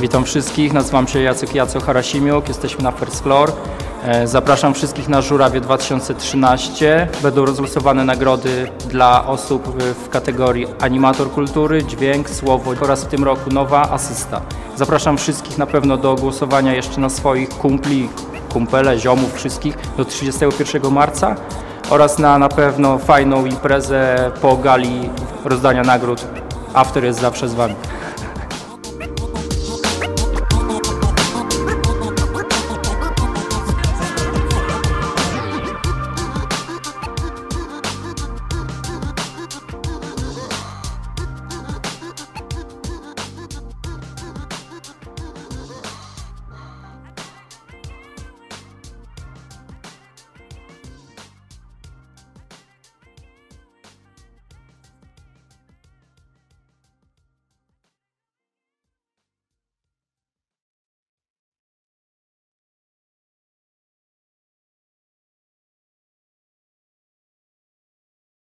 Witam wszystkich, nazywam się Jacek Jaco Harasimiuk, jesteśmy na First Floor. E, zapraszam wszystkich na Żurawie 2013. Będą rozlosowane nagrody dla osób e, w kategorii animator kultury, dźwięk, słowo oraz w tym roku nowa asysta. Zapraszam wszystkich na pewno do głosowania jeszcze na swoich kumpli, kumpele, ziomów wszystkich do 31 marca oraz na na pewno fajną imprezę po gali rozdania nagród. After jest zawsze z Wami.